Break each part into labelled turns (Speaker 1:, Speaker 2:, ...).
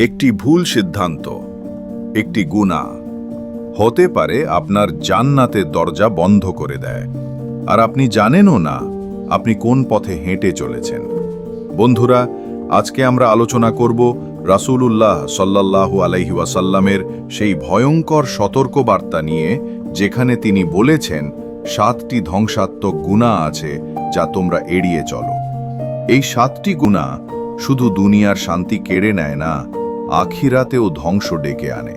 Speaker 1: একটি ভুল সিদ্ধান্ত, একটি গুণা। হতে পারে আপনার জান্নাতের দরজা বন্ধ করে দেয়। আর আপনি জানেনও না আপনি কোন পথে হেঁটে চলেছেন। বন্ধুরা, আজকে আমরা আলোচনা করব রাসূলুল্লাহ সাল্লাল্লাহু আলাইহি ওয়াসাল্লামের সেই ভয়ঙ্কর সতর্কবার্তা নিয়ে, যেখানে তিনি বলেছেন, সাতটি ধ্বংসাত্মক গুণা আছে যা তোমরা এড়িয়ে চলো। এই সাতটি গুণা শুধু দুনিয়ার শান্তি কেড়ে নেয় না আখিরাতেও ধ্বংস ডেকে আনে।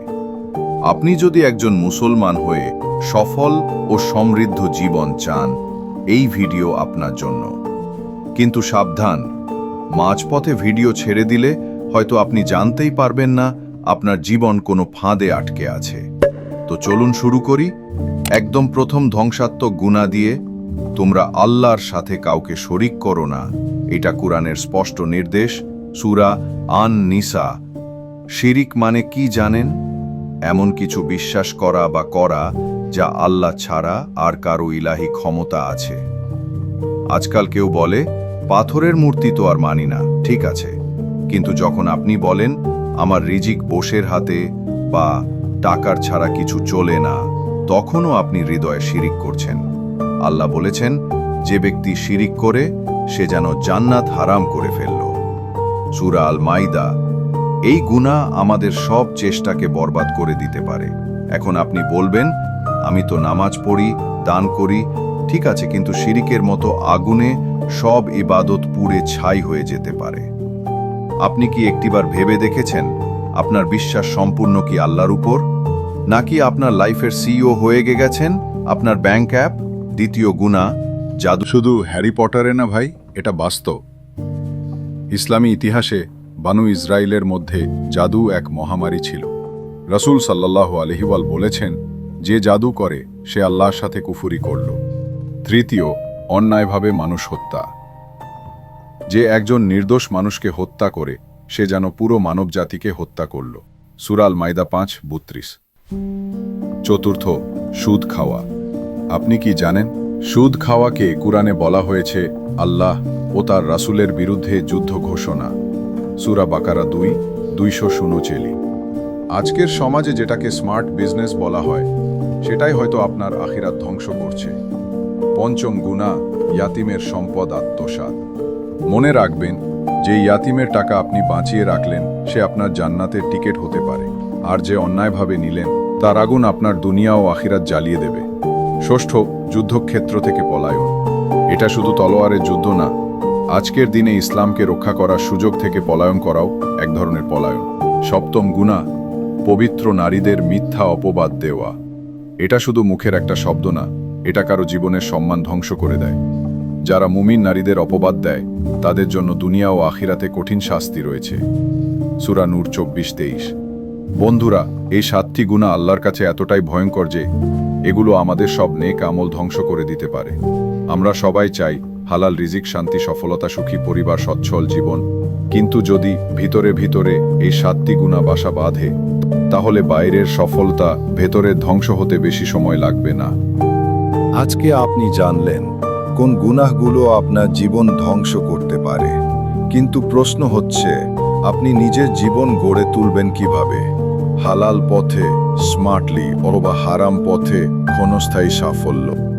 Speaker 1: আপনি যদি একজন মুসলমান হয়ে সফল ও সমৃদ্ধ জীবন চান, এই ভিডিও আপনার জন্য। কিন্তু সাবধান, মাঝপথে ভিডিও ছেড়ে দিলে হয়তো আপনি জানতেই পারবেন না আপনার জীবন কোনো ফাঁদে আটকে আছে। তো চলুন শুরু করি। একদম প্রথম ধ্বংসাত্মক গুণা দিয়ে তোমরা আল্লাহর সাথে কাউকে শরিক করো না। এটা কোরআনের স্পষ্ট নির্দেশ, সুরা আন নিসা শিরিক মানে কি জানেন? এমন কিছু বিশ্বাস করা বা করা যা আল্লাহ ছাড়া আর কারও ইলাহি ক্ষমতা আছে। আজকাল কেউ বলে, পাথরের মূর্তি তো আর মানি না, ঠিক আছে। কিন্তু যখন আপনি বলেন, আমার রিজিক বোসের হাতে বা টাকার ছাড়া কিছু চলে না, তখনও আপনি হৃদয়ে শিরিক করছেন। আল্লাহ বলেছেন, যে ব্যক্তি শিরিক করে, সে যেন জান্নাত হারাম করে ফেলল। সুরা আল মাইদা এই গুণা আমাদের সব চেষ্টাকে বরবাদ করে দিতে পারে। এখন আপনি বলবেন, আমি তো নামাজ পড়ি, দান করি, ঠিক আছে, কিন্তু শিরিকের মতো আগুনে সব ইবাদত পুড়ে ছাই হয়ে যেতে পারে। আপনি কি একটিবার ভেবে দেখেছেন, আপনার বিশ্বাস সম্পূর্ণ কি আল্লাহর উপর? নাকি আপনার লাইফের সিইও হয়ে গেছেন, আপনার ব্যাংক অ্যাপ? দ্বিতীয় গুণা, জাদু
Speaker 2: শুধু হ্যারি পটারে না ভাই, এটা বাস্তব। ইসলামী ইতিহাসে বানু ইসরায়েলের মধ্যে জাদু এক মহামারী ছিল। রসুল সাল্লাহ আলহিওয়াল বলেছেন, যে জাদু করে, সে আল্লাহর সাথে কুফুরি করল। তৃতীয়, অন্যায়ভাবে মানুষ হত্যা। যে একজন নির্দোষ মানুষকে হত্যা করে, সে যেন পুরো মানব জাতিকে হত্যা করল। সুরাল মাইদা পাঁচ, বত্রিশ। চতুর্থ, সুদ খাওয়া। আপনি কি জানেন, সুদ খাওয়াকে কুরআনে বলা হয়েছে, আল্লাহ ও তার রাসূলের বিরুদ্ধে যুদ্ধ ঘোষণা। সুরা বাকারা দুই, দুইশো চেলি। আজকের সমাজে যেটাকে স্মার্ট বিজনেস বলা হয়, সেটাই হয়তো আপনার আখিরাত ধ্বংস করছে। পঞ্চম গুণা ইয়াতিমের সম্পদ আত্মসাৎ। মনে রাখবেন যে ইয়াতিমের টাকা আপনি বাঁচিয়ে রাখলেন, সে আপনার জান্নাতের টিকিট হতে পারে। আর যে অন্যায়ভাবে নিলেন, তার আগুন আপনার দুনিয়া ও আখিরাত জ্বালিয়ে দেবে। ষষ্ঠ, যুদ্ধক্ষেত্র থেকে পলায়ন। এটা শুধু তলোয়ারের যুদ্ধ না আজকের দিনে ইসলামকে রক্ষা করার সুযোগ থেকে পলায়ন করাও এক ধরনের পলায়ন। সপ্তম গুণা, পবিত্র নারীদের মিথ্যা অপবাদ দেওয়া। এটা শুধু মুখের একটা শব্দ না, এটা কারও জীবনের সম্মান ধ্বংস করে দেয়। যারা মুমিন নারীদের অপবাদ দেয়, তাদের জন্য দুনিয়া ও আখিরাতে কঠিন শাস্তি রয়েছে। সুরা নূর চব্বিশ তেইশ। বন্ধুরা, এই সাতটি গুণা আল্লাহর কাছে এতটাই ভয়ঙ্কর যে, এগুলো আমাদের সব নেক আমল ধ্বংস করে দিতে পারে। আমরা সবাই চাই হালাল রিজিক, শান্তি, সফলতা, সুখী, পরিবার, সচ্ছল জীবন। কিন্তু যদি ভিতরে ভিতরে এই সাতটি গুণা বাসা বাঁধে, তাহলে বাইরের সফলতা ভেতরের ধ্বংস হতে বেশি সময় লাগবে না।
Speaker 3: আজকে আপনি জানলেন কোন গুনাহগুলো আপনার জীবন ধ্বংস করতে পারে। কিন্তু প্রশ্ন হচ্ছে, আপনি নিজের জীবন গড়ে তুলবেন কীভাবে? হালাল পথে স্মার্টলি অথবা হারাম পথে ক্ষণস্থায়ী সাফল্য।